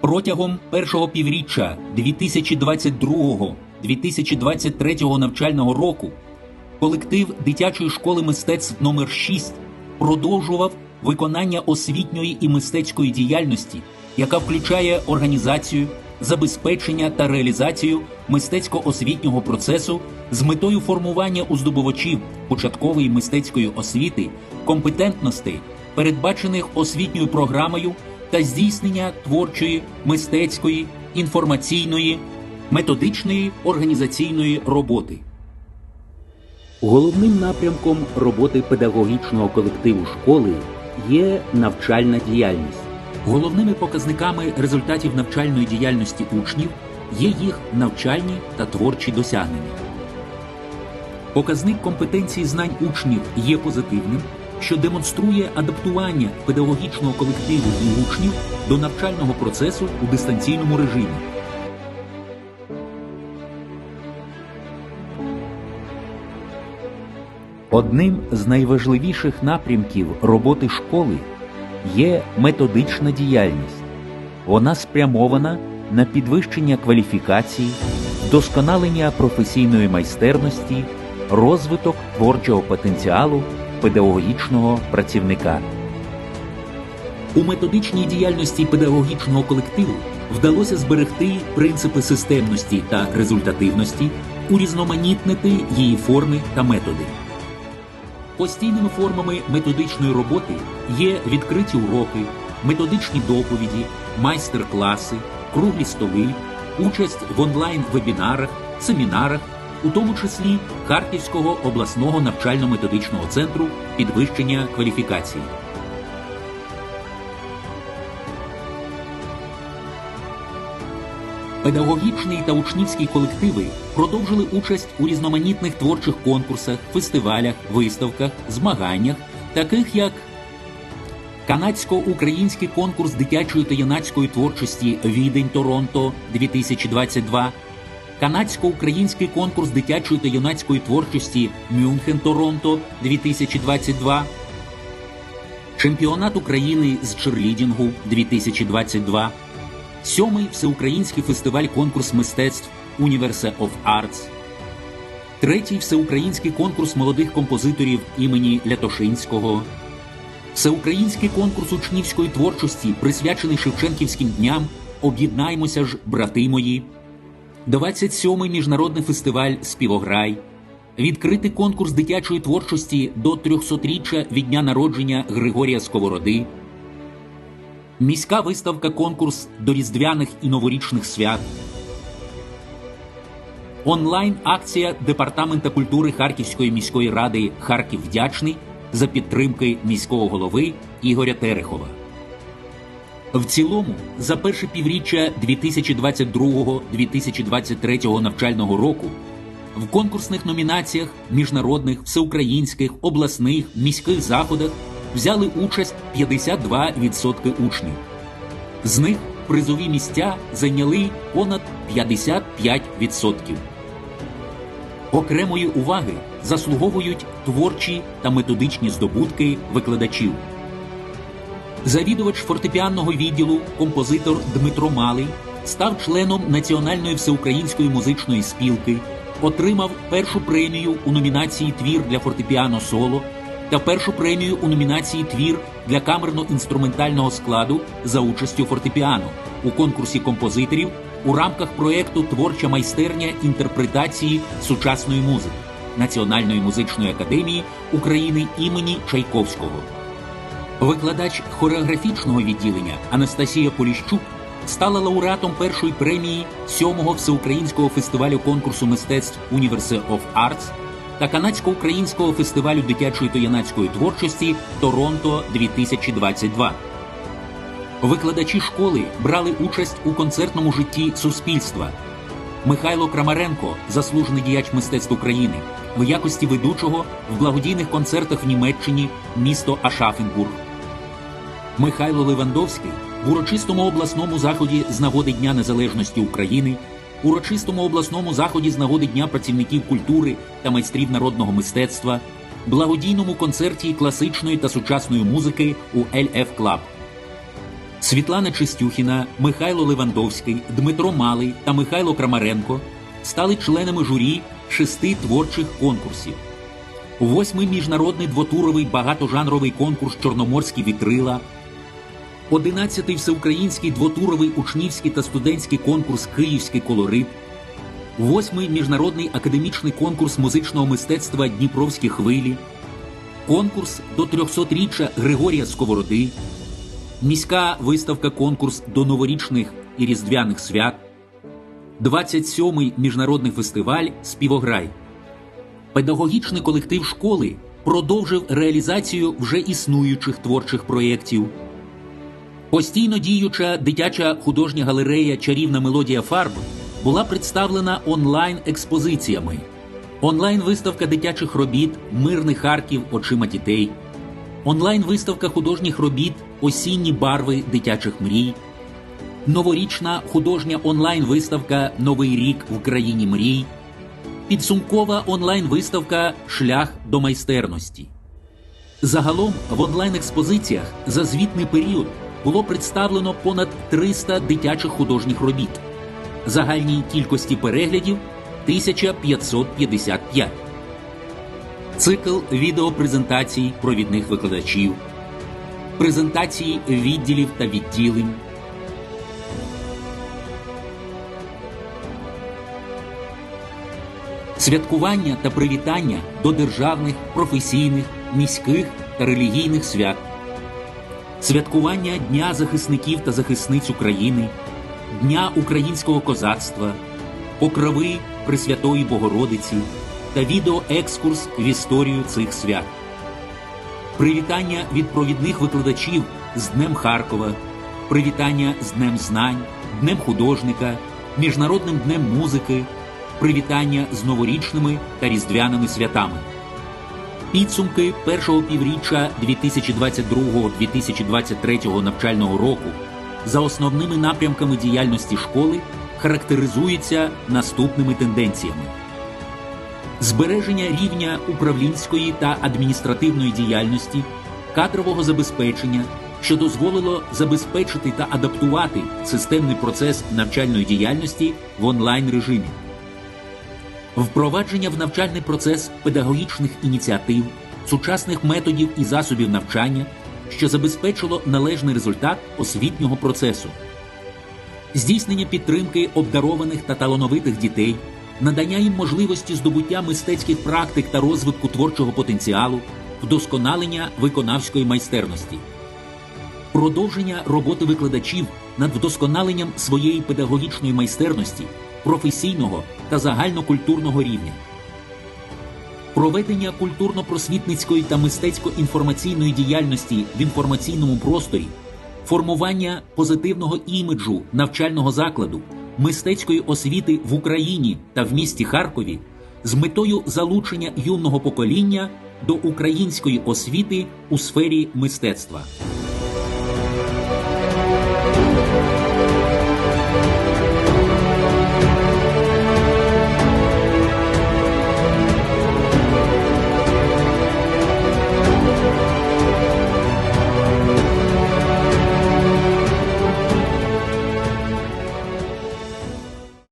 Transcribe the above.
Протягом першого півріччя 2022-2023 навчального року колектив дитячої школи мистецтв номер 6 продовжував виконання освітньої і мистецької діяльності, яка включає організацію, забезпечення та реалізацію мистецько-освітнього процесу з метою формування у здобувачів початкової мистецької освіти компетентностей, передбачених освітньою програмою та здійснення творчої, мистецької, інформаційної, методичної організаційної роботи. Головним напрямком роботи педагогічного колективу школи є навчальна діяльність. Головними показниками результатів навчальної діяльності учнів є їх навчальні та творчі досягнення. Показник компетенції знань учнів є позитивним, що демонструє адаптування педагогічного колективу і учнів до навчального процесу у дистанційному режимі. Одним з найважливіших напрямків роботи школи є методична діяльність. Вона спрямована на підвищення кваліфікації, вдосконалення професійної майстерності, розвиток творчого потенціалу педагогічного працівника. У методичній діяльності педагогічного колективу вдалося зберегти принципи системності та результативності, урізноманітнити її форми та методи. Постійними формами методичної роботи є відкриті уроки, методичні доповіді, майстер-класи, круглі столи, участь в онлайн-вебінарах, семінарах, у тому числі Харківського обласного навчально-методичного центру підвищення кваліфікації. Педагогічний та учнівський колективи продовжили участь у різноманітних творчих конкурсах, фестивалях, виставках, змаганнях, таких як Канадсько-український конкурс дитячої та юнацької творчості Відень Торонто 2022, Канадсько-український конкурс дитячої та юнацької творчості Мюнхен Торонто 2022, Чемпіонат України з черлідінгу 2022, Сьомий всеукраїнський фестиваль конкурс мистецтв Universe of Arts, третій всеукраїнський конкурс молодих композиторів імені Лятошинського, всеукраїнський конкурс учнівської творчості, присвячений Шевченківським дням Об'єднаймося ж, брати мої, 27-й міжнародний фестиваль Співограй, відкритий конкурс дитячої творчості до 300-річчя від дня народження Григорія Сковороди. Міська виставка конкурс до різдвяних і новорічних свят. Онлайн акція Департамента культури Харківської міської ради Харків вдячний за підтримки міського голови Ігоря Терехова. В цілому, за перше півріччя 2022-2023 навчального року в конкурсних номінаціях міжнародних, всеукраїнських, обласних, міських заходах взяли участь 52% учнів. З них призові місця зайняли понад 55%. Окремої уваги заслуговують творчі та методичні здобутки викладачів. Завідувач фортепіанного відділу, композитор Дмитро Малий, став членом Національної всеукраїнської музичної спілки, отримав першу премію у номінації Твір для фортепіано соло та першу премію у номінації Твір для камерно-інструментального складу за участю фортепіано у конкурсі композиторів у рамках проєкту Творча майстерня інтерпретації сучасної музики Національної музичної академії України імені Чайковського. Викладач хореографічного відділення Анастасія Поліщук стала лауреатом першої премії сьомого всеукраїнського фестивалю конкурсу мистецтв Universe of Arts та канадсько-українського фестивалю дитячої та юнацької творчості Торонто 2022. Викладачі школи брали участь у концертному житті суспільства. Михайло Крамаренко, заслужений діяч мистецтв України, в якості ведучого в благодійних концертах в Німеччині місто Ашафенбург. Михайло Левандовський в урочистому обласному заході з нагоди Дня Незалежності України, урочистому обласному заході з нагоди Дня працівників культури та майстрів народного мистецтва, благодійному концерті класичної та сучасної музики у LF Club. Світлана Чистюхіна, Михайло Левандовський, Дмитро Малий та Михайло Крамаренко стали членами журі шести творчих конкурсів. Восьмий міжнародний двотуровий багатожанровий конкурс Чорноморські вітрила, одинадцятий всеукраїнський двотуровий учнівський та студентський конкурс Київський колорит, восьмий міжнародний академічний конкурс музичного мистецтва Дніпровські хвилі, конкурс до 300-річчя Григорія Сковороди, міська виставка конкурс до новорічних і різдвяних свят, 27-й міжнародний фестиваль Співограй. Педагогічний колектив школи продовжив реалізацію вже існуючих творчих проєктів. Постійно діюча дитяча художня галерея Чарівна мелодія фарб була представлена онлайн експозиціями. Онлайн виставка дитячих робіт Мирний Харків очима дітей. Онлайн виставка художніх робіт Осінні барви дитячих мрій. Новорічна художня онлайн виставка Новий рік в країні мрій. Підсумкова онлайн виставка Шлях до майстерності. Загалом в онлайн експозиціях за звітний період було представлено понад 300 дитячих художніх робіт. Загальній кількості переглядів 1555. Цикл відеопрезентацій провідних викладачів, презентації відділів та відділень. Святкування та привітання до державних, професійних, міських та релігійних свят, святкування Дня захисників та захисниць України, Дня українського козацтва, покрови Пресвятої Богородиці та відеоекскурс в історію цих свят, привітання від провідних викладачів з Днем Харкова, привітання з Днем Знань, Днем художника, Міжнародним днем музики, привітання з новорічними та різдвяними святами. Підсумки першого півріччя 2022-2023 навчального року за основними напрямками діяльності школи характеризуються наступними тенденціями: збереження рівня управлінської та адміністративної діяльності, кадрового забезпечення, що дозволило забезпечити та адаптувати системний процес навчальної діяльності в онлайн режимі. Впровадження в навчальний процес педагогічних ініціатив, сучасних методів і засобів навчання, що забезпечило належний результат освітнього процесу, здійснення підтримки обдарованих та талановитих дітей, надання їм можливості здобуття мистецьких практик та розвитку творчого потенціалу, вдосконалення виконавської майстерності, продовження роботи викладачів над вдосконаленням своєї педагогічної майстерності професійного та загальнокультурного рівня, проведення культурно-просвітницької та мистецько-інформаційної діяльності в інформаційному просторі, формування позитивного іміджу навчального закладу, мистецької освіти в Україні та в місті Харкові з метою залучення юного покоління до української освіти у сфері мистецтва.